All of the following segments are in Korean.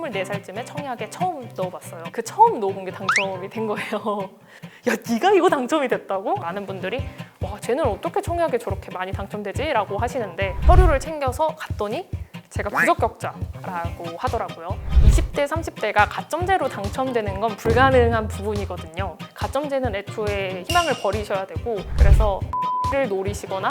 24살쯤에 청약에 처음 넣어봤어요. 그 처음 넣어본 게 당첨이 된 거예요. 야, 네가 이거 당첨이 됐다고? 많은 분들이 와, 쟤는 어떻게 청약에 저렇게 많이 당첨되지? 라고 하시는데 서류를 챙겨서 갔더니 제가 부적격자라고 하더라고요. 20대, 30대가 가점제로 당첨되는 건 불가능한 부분이거든요. 가점제는 애초에 희망을 버리셔야 되고 그래서 를 노리시거나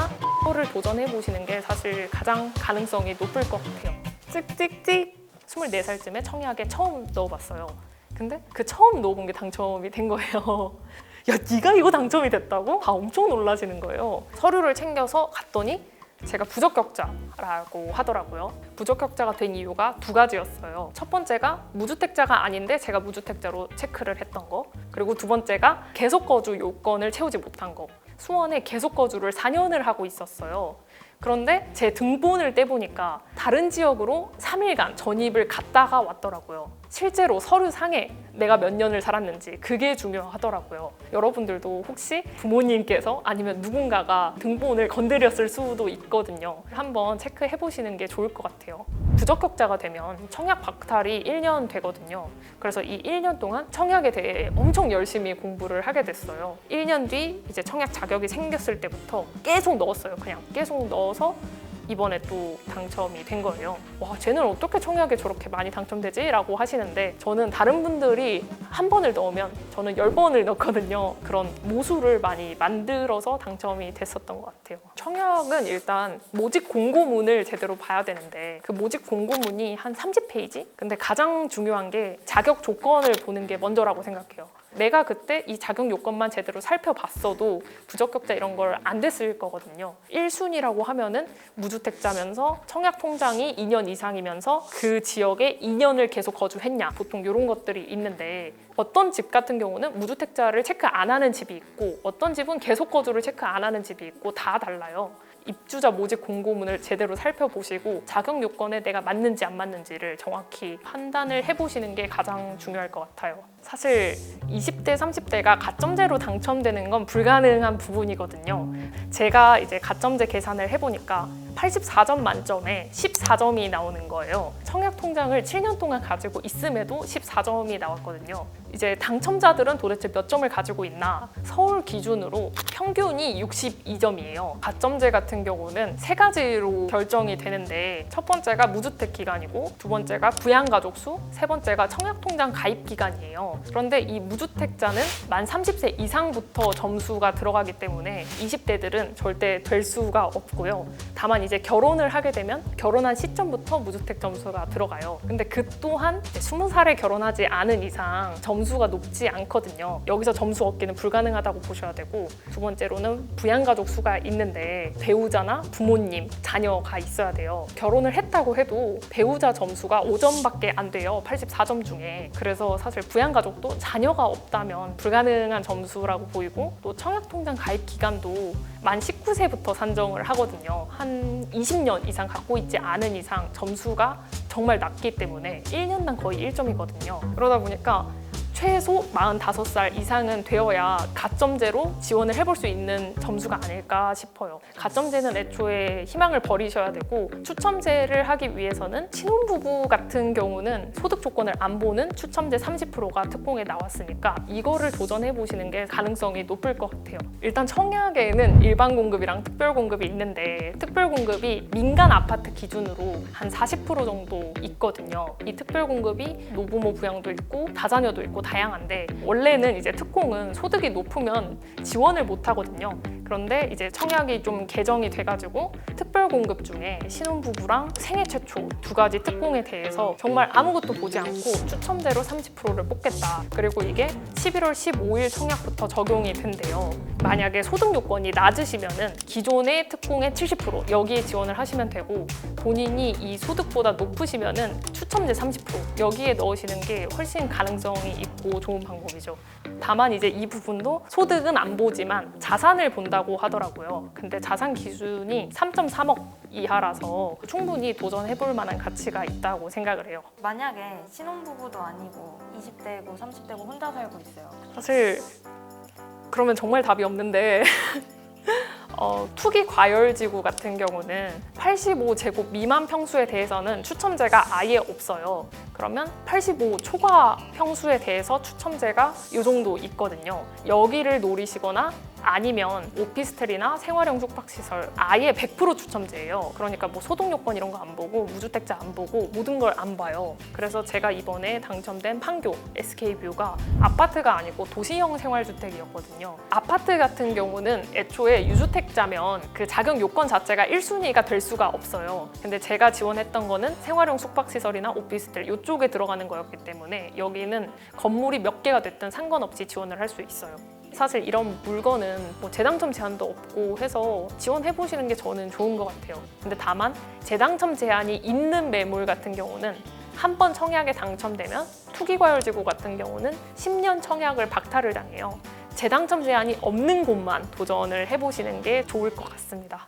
를 도전해 보시는 게 사실 가장 가능성이 높을 것 같아요. 찍찍찍 24살쯤에 청약에 처음 넣어봤어요. 근데 그 처음 넣어본 게 당첨이 된 거예요. 야, 네가 이거 당첨이 됐다고? 다 엄청 놀라시는 거예요. 서류를 챙겨서 갔더니 제가 부적격자라고 하더라고요. 부적격자가 된 이유가 두 가지였어요. 첫 번째가 무주택자가 아닌데 제가 무주택자로 체크를 했던 거. 그리고 두 번째가 계속 거주 요건을 채우지 못한 거. 수원에 계속 거주를 4년을 하고 있었어요. 그런데 제 등본을 떼보니까 다른 지역으로 3일간 전입을 갔다가 왔더라고요. 실제로 서류상에 내가 몇 년을 살았는지 그게 중요하더라고요. 여러분들도 혹시 부모님께서 아니면 누군가가 등본을 건드렸을 수도 있거든요. 한번 체크해 보시는 게 좋을 것 같아요. 부적격자가 되면 청약 박탈이 1년 되거든요. 그래서 이 1년 동안 청약에 대해 엄청 열심히 공부를 하게 됐어요. 1년 뒤 이제 청약 자격이 생겼을 때부터 계속 넣었어요. 그냥 계속 넣어서 이번에 또 당첨이 된 거예요. 와, 쟤는 어떻게 청약에 저렇게 많이 당첨되지? 라고 하시는데 저는 다른 분들이 한 번을 넣으면 저는 열 번을 넣거든요. 그런 모수를 많이 만들어서 당첨이 됐었던 것 같아요. 청약은 일단 모집 공고문을 제대로 봐야 되는데 그 모집 공고문이 한 30페이지? 근데 가장 중요한 게 자격 조건을 보는 게 먼저라고 생각해요. 내가 그때 이 자격 요건만 제대로 살펴봤어도 부적격자 이런 걸 안 됐을 거거든요. 1순위라고 하면은 무주택자면서 청약 통장이 2년 이상이면서 그 지역에 2년을 계속 거주했냐 보통 이런 것들이 있는데 어떤 집 같은 경우는 무주택자를 체크 안 하는 집이 있고 어떤 집은 계속 거주를 체크 안 하는 집이 있고 다 달라요. 입주자 모집 공고문을 제대로 살펴보시고 자격 요건에 내가 맞는지 안 맞는지를 정확히 판단을 해보시는 게 가장 중요할 것 같아요. 사실 20대, 30대가 가점제로 당첨되는 건 불가능한 부분이거든요. 제가 이제 가점제 계산을 해보니까 84점 만점에 14점이 나오는 거예요. 청약 통장을 7년 동안 가지고 있음에도 14점이 나왔거든요. 이제 당첨자들은 도대체 몇 점을 가지고 있나? 서울 기준으로 평균이 62점이에요. 가점제 같은 경우는 세 가지로 결정이 되는데 첫 번째가 무주택 기간이고 두 번째가 부양가족 수, 세 번째가 청약 통장 가입 기간이에요. 그런데 이 무주택자는 만 30세 이상부터 점수가 들어가기 때문에 20대들은 절대 될 수가 없고요. 다만 이제 결혼을 하게 되면 결혼한 시점부터 무주택 점수가 들어가요. 근데 그 또한 20살에 결혼하지 않은 이상 점수가 높지 않거든요. 여기서 점수 얻기는 불가능하다고 보셔야 되고 두 번째로는 부양가족 수가 있는데 배우자나 부모님, 자녀가 있어야 돼요. 결혼을 했다고 해도 배우자 점수가 5점밖에 안 돼요. 84점 중에. 그래서 사실 부양가족 도 자녀가 없다면 불가능한 점수라고 보이고 또 청약통장 가입 기간도 만 19세부터 산정을 하거든요. 한 20년 이상 갖고 있지 않은 이상 점수가 정말 낮기 때문에 1년당 거의 1점이거든요. 그러다 보니까 최소 45살 이상은 되어야 가점제로 지원을 해볼 수 있는 점수가 아닐까 싶어요. 가점제는 애초에 희망을 버리셔야 되고 추첨제를 하기 위해서는 신혼부부 같은 경우는 소득 조건을 안 보는 추첨제 30%가 특공에 나왔으니까 이거를 도전해 보시는 게 가능성이 높을 것 같아요. 일단 청약에는 일반 공급이랑 특별 공급이 있는데 특별 공급이 민간 아파트 기준으로 한 40% 정도 있거든요. 이 특별 공급이 노부모 부양도 있고 다자녀도 있고 다양한데 원래는 이제 특공은 소득이 높으면 지원을 못 하거든요. 그런데 이제 청약이 좀 개정이 돼가지고 특별 공급 중에 신혼부부랑 생애 최초 두 가지 특공에 대해서 정말 아무것도 보지 않고 추첨제로 30%를 뽑겠다. 그리고 이게 11월 15일 청약부터 적용이 된대요. 만약에 소득 요건이 낮으시면은 기존의 특공의 70% 여기에 지원을 하시면 되고 본인이 이 소득보다 높으시면은 추첨제 30% 여기에 넣으시는 게 훨씬 가능성이 있고 좋은 방법이죠. 다만 이제 이 부분도 소득은 안 보지만 자산을 본다고 하더라고요. 근데 자산 기준이 3.3억 이하라서 충분히 도전해 볼 만한 가치가 있다고 생각을 해요. 만약에 신혼부부도 아니고 20대고 30대고 혼자 살고 있어요. 사실 그러면 정말 답이 없는데 어, 투기 과열지구 같은 경우는 85제곱 미만 평수에 대해서는 추첨제가 아예 없어요. 그러면 85 초과 평수에 대해서 추첨제가 이 정도 있거든요. 여기를 노리시거나 아니면 오피스텔이나 생활형 숙박시설 아예 100% 추첨제예요. 그러니까 뭐 소득 요건 이런 거 안 보고 무주택자 안 보고 모든 걸 안 봐요. 그래서 제가 이번에 당첨된 판교 SK뷰가 아파트가 아니고 도시형 생활주택이었거든요. 아파트 같은 경우는 애초에 유주택자면 그 자격 요건 자체가 1순위가 될 수가 없어요. 근데 제가 지원했던 거는 생활형 숙박시설이나 오피스텔 이쪽에 들어가는 거였기 때문에 여기는 건물이 몇 개가 됐든 상관없이 지원을 할 수 있어요. 사실 이런 물건은 뭐 재당첨 제한도 없고 해서 지원해 보시는 게 저는 좋은 것 같아요. 근데 다만 재당첨 제한이 있는 매물 같은 경우는 한 번 청약에 당첨되면 투기과열지구 같은 경우는 10년 청약을 박탈을 당해요. 재당첨 제한이 없는 곳만 도전을 해보시는 게 좋을 것 같습니다.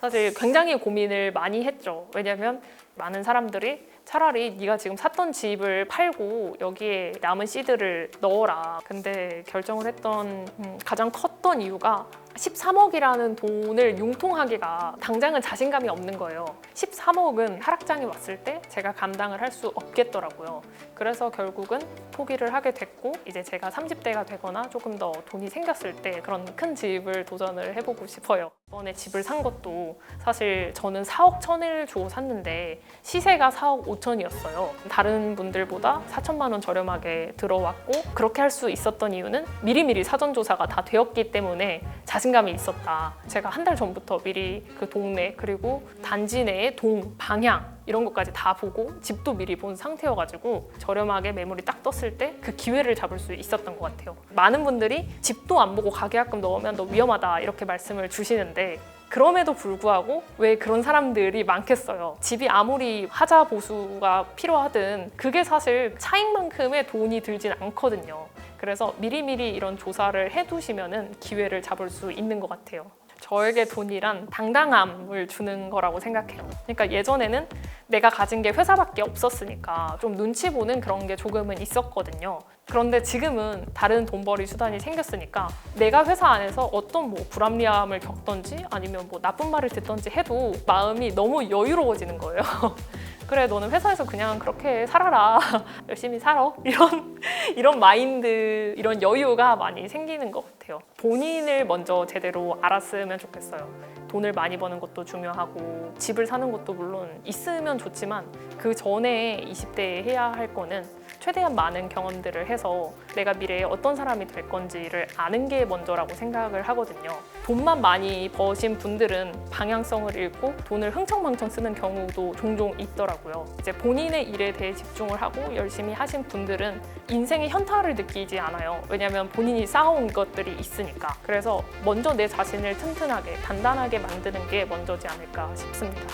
사실 굉장히 고민을 많이 했죠. 왜냐하면 많은 사람들이 차라리 네가 지금 샀던 집을 팔고 여기에 남은 씨드를 넣어라. 근데 결정을 했던 음, 가장 컸던 이유가 13억이라는 돈을 융통하기가 당장은 자신감이 없는 거예요. 13억은 하락장이 왔을 때 제가 감당을 할 수 없겠더라고요. 그래서 결국은 포기를 하게 됐고 이제 제가 30대가 되거나 조금 더 돈이 생겼을 때 그런 큰 집을 도전을 해보고 싶어요. 이번에 집을 산 것도 사실 저는 4억 천을 주고 샀는데 시세가 4억 5천이었어요. 다른 분들보다 4천만 원 저렴하게 들어왔고 그렇게 할 수 있었던 이유는 미리미리 사전 조사가 다 되었기 때문에 자신 감이 있었다. 제가 한 달 전부터 미리 그 동네 그리고 단지 내의 동 방향 이런 것까지 다 보고 집도 미리 본 상태여가지고 저렴하게 매물이 딱 떴을 때 그 기회를 잡을 수 있었던 것 같아요. 많은 분들이 집도 안 보고 가계약금 넣으면 너 위험하다 이렇게 말씀을 주시는데 그럼에도 불구하고 왜 그런 사람들이 많겠어요. 집이 아무리 하자 보수가 필요하든 그게 사실 차익만큼의 돈이 들진 않거든요. 그래서 미리미리 이런 조사를 해두시면은 기회를 잡을 수 있는 것 같아요. 저에게 돈이란 당당함을 주는 거라고 생각해요. 그러니까 예전에는 내가 가진 게 회사밖에 없었으니까 좀 눈치 보는 그런 게 조금은 있었거든요. 그런데 지금은 다른 돈벌이 수단이 생겼으니까 내가 회사 안에서 어떤 뭐 불합리함을 겪던지 아니면 뭐 나쁜 말을 듣던지 해도 마음이 너무 여유로워지는 거예요. 그래 너는 회사에서 그냥 그렇게 살아라. 열심히 살아 이런 이런 마인드 이런 여유가 많이 생기는 것 같아요. 본인을 먼저 제대로 알았으면 좋겠어요. 돈을 많이 버는 것도 중요하고 집을 사는 것도 물론 있으면 좋지만 그 전에 20대에 해야 할 거는 최대한 많은 경험들을 해서 내가 미래에 어떤 사람이 될 건지를 아는 게 먼저라고 생각을 하거든요. 돈만 많이 버신 분들은 방향성을 잃고 돈을 흥청망청 쓰는 경우도 종종 있더라고요. 이제 본인의 일에 대해 집중을 하고 열심히 하신 분들은 인생의 현타를 느끼지 않아요. 왜냐하면 본인이 쌓아온 것들이 있으니까. 그래서 먼저 내 자신을 튼튼하게, 단단하게 만드는 게 먼저지 않을까 싶습니다.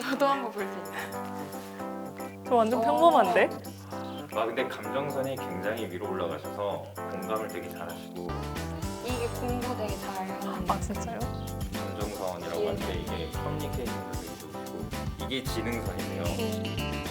저도 한번 볼수 있어요. 저 완전 평범한데? 아 근데 감정선이 굉장히 위로 올라가셔서 공감을 되게 잘하시고 이게 공부 되게 잘해요. 아 진짜요? 감정선이라고 하는데 이게 커뮤니케이션도 되게 좋으시고 이게 지능선이네요.